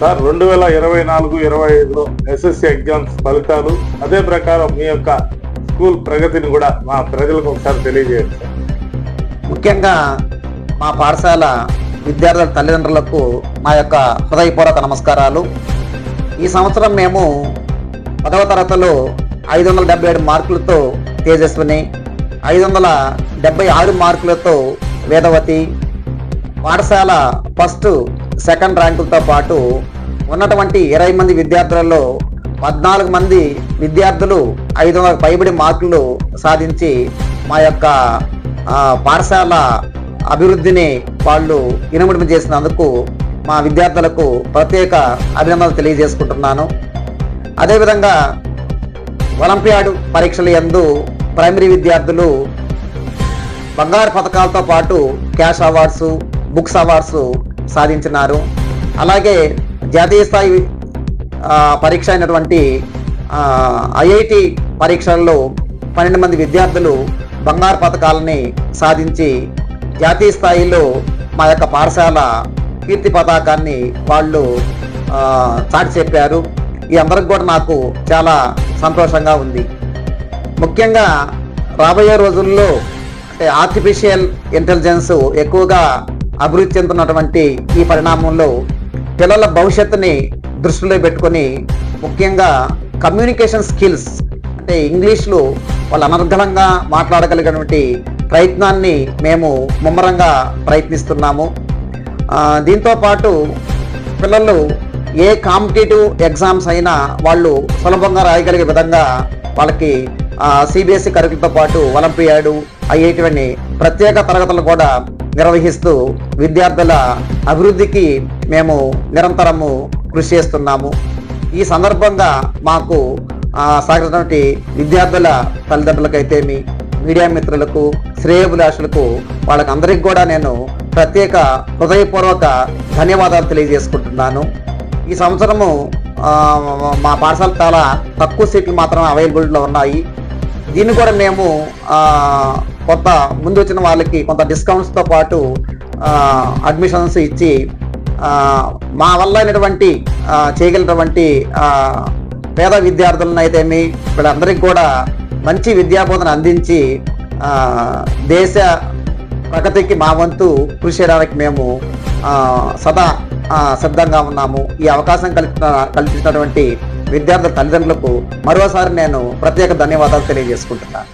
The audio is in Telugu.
సార్ రెండు వేల ఇరవై నాలుగు ఇరవై ఐదులో ఎస్ఎస్సి ఎగ్జామ్స్ ఫలితాలు అదే ప్రకారం మీ యొక్క స్కూల్ ప్రగతిని కూడా మా ప్రజలకు ఒకసారి తెలియజేయండి ముఖ్యంగా మా పాఠశాల విద్యార్థుల తల్లిదండ్రులకు మా యొక్క హృదయపూర్వక నమస్కారాలు. ఈ సంవత్సరం మేము పదవ తరగతిలో ఐదు వందల డెబ్బై ఏడు మార్కులతో తేజస్విని ఐదు వందల డెబ్బై ఆరు మార్కులతో వేదవతి పాఠశాల ఫస్ట్ సెకండ్ ర్యాంకులతో పాటు ఉన్నటువంటి ఇరవై మంది విద్యార్థులలో పద్నాలుగు మంది విద్యార్థులు ఐదు వందల పైబడి మార్కులు సాధించి మా యొక్క పాఠశాల అభివృద్ధిని వాళ్ళు ఇనుముడిమి చేసినందుకు మా విద్యార్థులకు ప్రత్యేక అభినందనలు తెలియజేసుకుంటున్నాను. అదేవిధంగా ఒలింపియాడ్ పరీక్షల యందు ప్రైమరీ విద్యార్థులు బంగారు పథకాలతో పాటు క్యాష్ అవార్డ్స్ బుక్స్ అవార్డ్స్ సాధించినారు. అలాగే జాతీయ స్థాయి పరీక్ష అయినటువంటి ఐఐటి పరీక్షల్లో పన్నెండు మంది విద్యార్థులు బంగారు పథకాలని సాధించి జాతీయ స్థాయిలో మా యొక్క పాఠశాల కీర్తి పతాకాన్ని వాళ్ళు చాటి చెప్పారు. ఈ అందరికి కూడా నాకు చాలా సంతోషంగా ఉంది. ముఖ్యంగా రాబోయే రోజుల్లో అంటే ఆర్టిఫిషియల్ ఇంటెలిజెన్స్ ఎక్కువగా అభివృద్ధి చెందుతున్నటువంటి ఈ పరిణామంలో పిల్లల భవిష్యత్తుని దృష్టిలో పెట్టుకొని ముఖ్యంగా కమ్యూనికేషన్ స్కిల్స్ అంటే ఇంగ్లీష్లో వాళ్ళు అనర్గళంగా మాట్లాడగలిగినటువంటి ప్రయత్నాన్ని మేము ముమ్మరంగా ప్రయత్నిస్తున్నాము. దీంతోపాటు దీంతో పాటు పిల్లలు ఏ కాంపిటేటివ్ ఎగ్జామ్స్ అయినా వాళ్ళు సులభంగా రాయగలిగే విధంగా వాళ్ళకి సిబిఎస్ఈ కరికులతో పాటు ఒలింపియాడు అయ్యేటువంటి ప్రత్యేక తరగతులు కూడా నిర్వహిస్తూ విద్యార్థుల అభివృద్ధికి మేము నిరంతరము కృషి చేస్తున్నాము. ఈ సందర్భంగా మాకు సాగినటువంటి విద్యార్థుల తల్లిదండ్రులకైతేమి మీడియా మిత్రులకు శ్రేయభిలాషులకు వాళ్ళకి అందరికి కూడా నేను ప్రత్యేక హృదయపూర్వక ధన్యవాదాలు తెలియజేసుకుంటున్నాను. ఈ సంవత్సరము మా పాఠశాల చాలా తక్కువ సీట్లు మాత్రమే అవైలబిలిటీలో ఉన్నాయి. దీన్ని కూడా మేము కొత్త కొంత ముందు వచ్చిన వాళ్ళకి కొంత డిస్కౌంట్స్తో పాటు అడ్మిషన్స్ ఇచ్చి మా వల్ల అయినటువంటి చేయగలిగినటువంటి పేద విద్యార్థులను అయితేమి వీళ్ళందరికీ కూడా మంచి విద్యాబోధన అందించి దేశ ప్రగతికి మా వంతు కృషి చేయడానికి మేము సదా సిద్ధంగా ఉన్నాము. ఈ అవకాశం కల్పిన కల్పించినటువంటి విద్యార్థుల తల్లిదండ్రులకు మరోసారి నేను ప్రత్యేక ధన్యవాదాలు తెలియజేసుకుంటున్నాను.